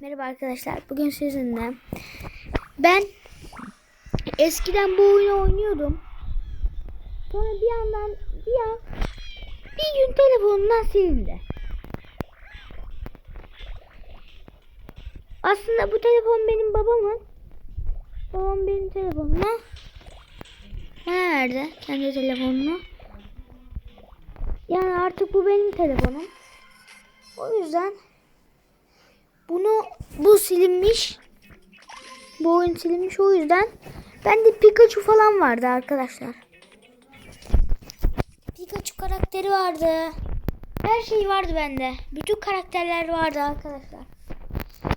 Merhaba arkadaşlar. Bugün sizinle ben eskiden bu oyunu oynuyordum. Sonra bir yandan bir an bir gün telefonumdan silindi. Aslında bu telefon benim babamın. Babam benim telefonumu bana verdi. Kendi telefonunu. Yani artık bu benim telefonum. O yüzden bunu silinmiş. Bu oyun silinmiş o yüzden. Bende Pikachu falan vardı arkadaşlar. Pikachu karakteri vardı. Her şey vardı bende. Bütün karakterler vardı arkadaşlar.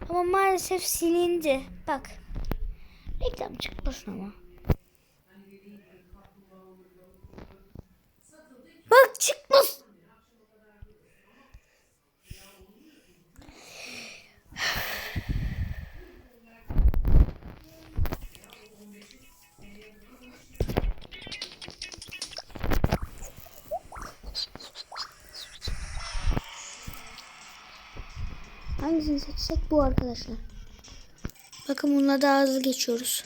Ama maalesef silindi. Bak. Reklam çıkmasın ama. Bak çıkmasın. Hangisini seçsek bu arkadaşlar. Bakın bununla daha hızlı geçiyoruz.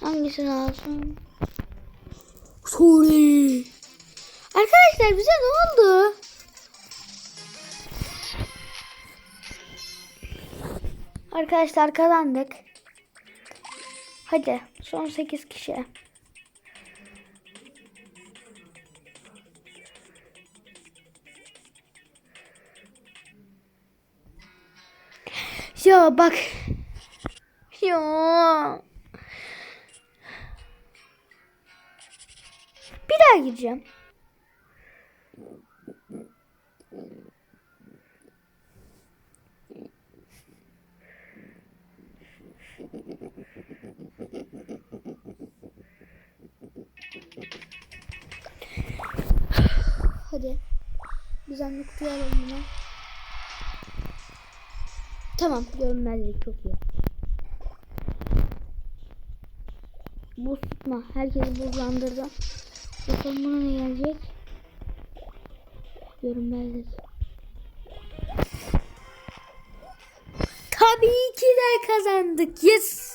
Hangisi lazım? Sorry. Arkadaşlar bize ne oldu? Arkadaşlar kazandık. Hadi son 8 kişi. Ya bak. Ya. Bir daha gireceğim. Hadi. Biz anlık duyalım bunu. Tamam görünmezlik çok iyi. Buz tutma. Herkesi buzlandırdı. Bakalım buna ne gelecek? Görünmezlik. Tabii ki de kazandık. Yes.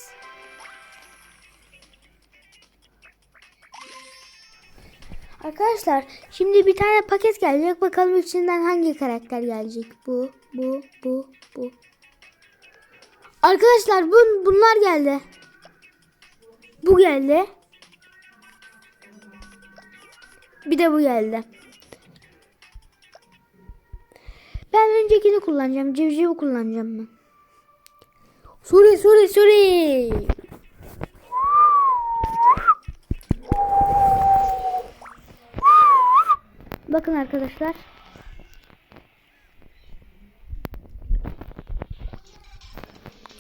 Arkadaşlar şimdi bir tane paket gelecek. Bakalım içinden hangi karakter gelecek. Bu, bu, bu, bu. Arkadaşlar bun, bunlar geldi. Bu geldi. Bir de bu geldi. Ben öncekini kullanacağım. Civcivi kullanacağım ben. Suri suri suri. Bakın arkadaşlar.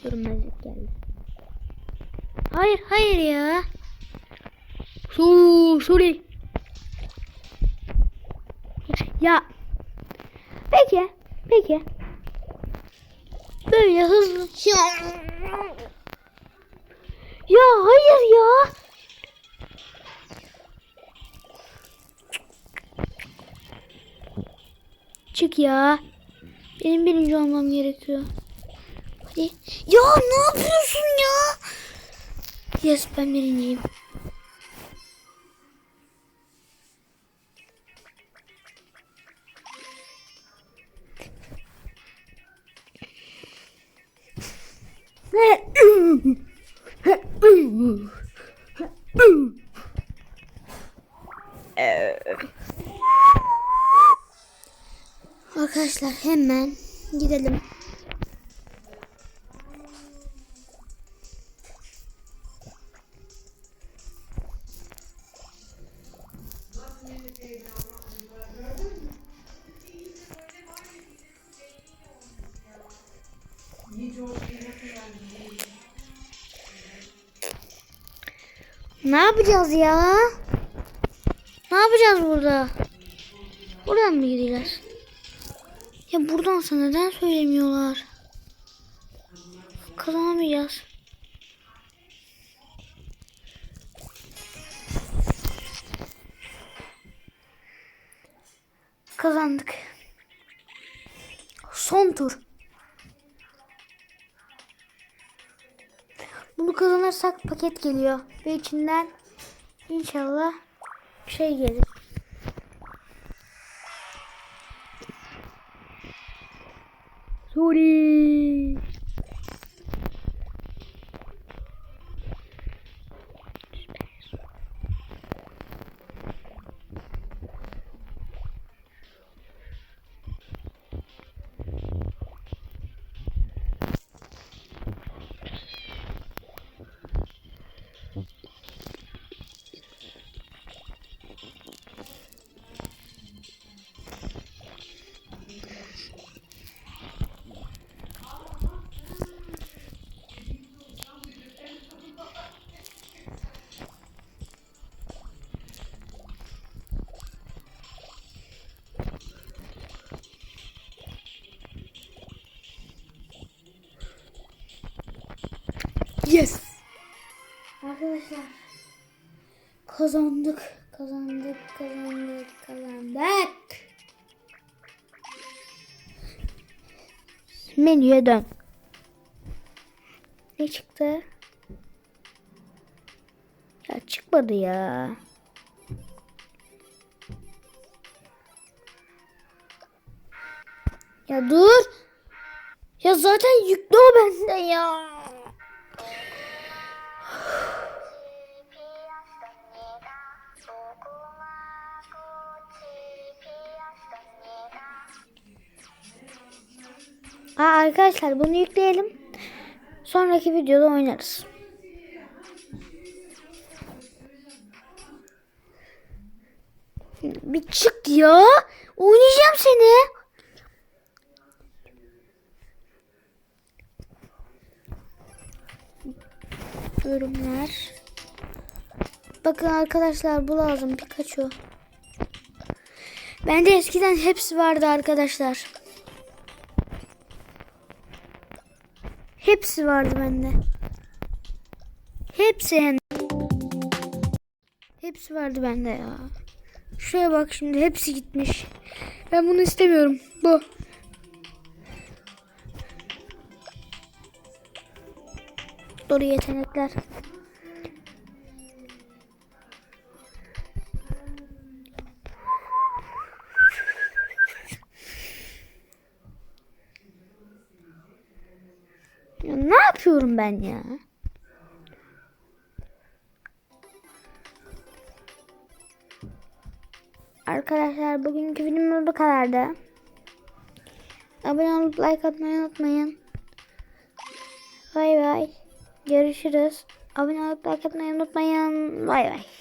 Görünmezlik geldi. Hayır hayır ya. Su suri. Ya. Peki. Peki. Böyle hızlı. Ya hayır ya. Çık ya. Benim birinci olmam gerekiyor. Hadi. Ya ne yapıyorsun ya? Yes ben birinciyim. Arkadaşlar hemen gidelim. Ne yapacağız ya? Ne yapacağız burada? Buradan mı gideceğiz? Ya buradansa neden söylemiyorlar? Kazanamayacağız. Kazandık. Son tur. Bunu kazanırsak paket geliyor. Ve içinden inşallah şey gelir. Arkadaşlar kazandık, kazandık, kazandık, kazandık. Menüye dön. Ne çıktı? Ya çıkmadı ya. Ya dur. Ya zaten yüklü o bende ya. Arkadaşlar bunu yükleyelim. Sonraki videoda oynarız. Bir çık ya. Oynayacağım seni. Yorumlar. Bakın arkadaşlar bu lazım Pikachu. Bende eskiden hepsi vardı arkadaşlar. Hepsi vardı bende. Hepsi hem. Hepsi vardı bende ya. Şuraya bak şimdi hepsi gitmiş. Ben bunu istemiyorum. Bu. Doğru yetenekler. Yapıyorum ben ya? Arkadaşlar bugünkü videomuz bu kadardı. Abone olup like atmayı unutmayın. Bay bay. Görüşürüz. Abone olup like atmayı unutmayın. Bay bay.